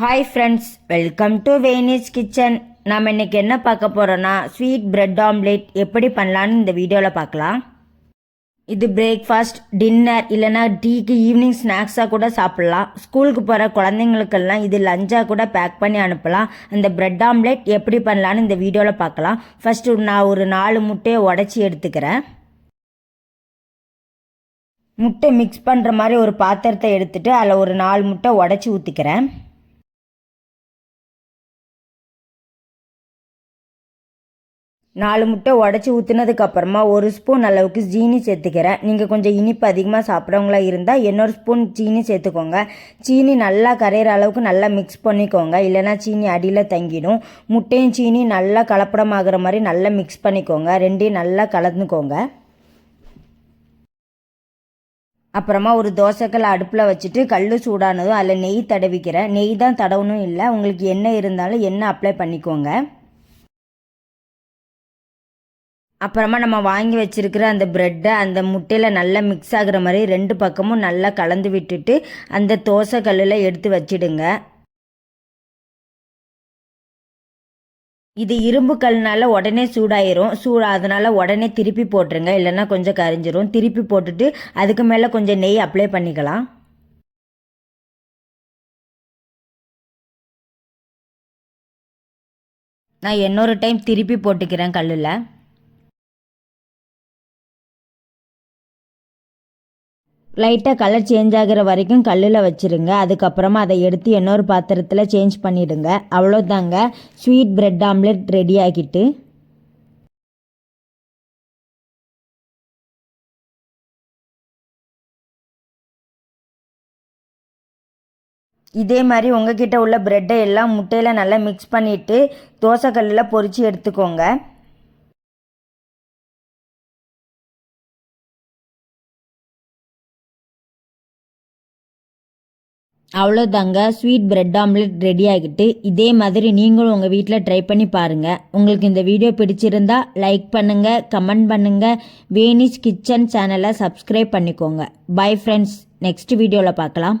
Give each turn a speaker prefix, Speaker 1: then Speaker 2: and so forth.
Speaker 1: Hi friends welcome to Venis kitchen நாம் இன்றைக்கி என்ன பார்க்க போகிறோன்னா ஸ்வீட் பிரெட் ஆம்லேட் எப்படி பண்ணலான்னு இந்த வீடியோவில் பார்க்கலாம். இது பிரேக்ஃபாஸ்ட் டின்னர் இல்லைன்னா டீக்கு ஈவினிங் ஸ்நாக்ஸாக கூட சாப்பிட்லாம். ஸ்கூலுக்கு போகிற குழந்தைங்களுக்கெல்லாம் இது லஞ்சாக கூட பேக் பண்ணி அனுப்பலாம். அந்த பிரெட் ஆம்லேட் எப்படி பண்ணலான்னு இந்த வீடியோவில் பார்க்கலாம். ஃபஸ்ட்டு நான் ஒரு நாலு முட்டையை உடச்சி எடுத்துக்கிறேன். முட்டை மிக்ஸ் பண்ணுற மாதிரி ஒரு பாத்திரத்தை எடுத்துகிட்டு அதில் ஒரு நாலு முட்டை உடச்சி ஊற்றிக்கிறேன் நாலு முட்டை உடச்சி ஊற்றுனதுக்கு அப்புறமா ஒரு ஸ்பூன் அளவுக்கு ஜீனி சேர்த்துக்கிறேன். நீங்கள் கொஞ்சம் இனிப்பு அதிகமாக சாப்பிட்றவங்களா இருந்தால் இன்னொரு ஸ்பூன் சீனி சேர்த்துக்கோங்க. சீனி நல்லா கரையிற அளவுக்கு நல்லா மிக்ஸ் பண்ணிக்கோங்க. இல்லைன்னா சீனி அடியில் தங்கிடும். முட்டையும் சீனி நல்லா கலப்படமாகிற மாதிரி நல்லா மிக்ஸ் பண்ணிக்கோங்க. ரெண்டையும் நல்லா கலந்துக்கோங்க. அப்புறமா ஒரு தோசைக்கல் அடுப்பில் வச்சுட்டு கல் சூடானதும் அதில் நெய் தடவிக்கிறேன். நெய் தான் தடவணும் இல்லை. உங்களுக்கு எண்ணெய் இருந்தாலும் எண்ணெய் அப்ளை பண்ணிக்கோங்க. அப்புறமா நம்ம வாங்கி வச்சிருக்கிற அந்த ப்ரெட்டை அந்த முட்டையில் நல்லா மிக்ஸ் ஆகுற மாதிரி ரெண்டு பக்கமும் நல்லா கலந்து விட்டுட்டு அந்த தோசை கல்லில் எடுத்து வச்சிடுங்க. இது இரும்பு கல்னால உடனே சூடாயிரும். சூடா அதனால உடனே திருப்பி போட்டுருங்க. இல்லைன்னா கொஞ்சம் கரிஞ்சிரும். திருப்பி போட்டுட்டு அதுக்கு மேலே கொஞ்சம் நெய் அப்ளை பண்ணிக்கலாம். நான் இன்னொரு டைம் திருப்பி போட்டுக்கிறேன் கல்லில். லைட்டாக கலர் சேஞ்ச் ஆகிற வரைக்கும் கல்லில் வச்சுருங்க. அதுக்கப்புறமா அதை எடுத்து இன்னொரு பாத்திரத்தில் சேஞ்ச் பண்ணிவிடுங்க அவ்வளோதாங்க ஸ்வீட் பிரெட் ஆம்லெட் ரெடி ஆகிட்டு. இதே மாதிரி உங்ககிட்ட உள்ள ப்ரெட்டை எல்லாம் முட்டையில் நல்லா மிக்ஸ் பண்ணிவிட்டு தோசைக்கல்லில் பொரித்து எடுத்துக்கோங்க. அவ்வளோதாங்க ஸ்வீட் பிரெட் ஆம்லெட் ரெடி ஆகிட்டு இதே மாதிரி நீங்களும் உங்கள் வீட்டில் ட்ரை பண்ணி பாருங்கள் உங்களுக்கு இந்த வீடியோ பிடிச்சிருந்தா லைக் பண்ணுங்கள் கமெண்ட் பண்ணுங்கள் வேனிஸ் கிச்சன் சேனலை சப்ஸ்கிரைப் பண்ணிக்கோங்க. பை ஃப்ரெண்ட்ஸ் நெக்ஸ்ட் வீடியோவில் பார்க்கலாம்.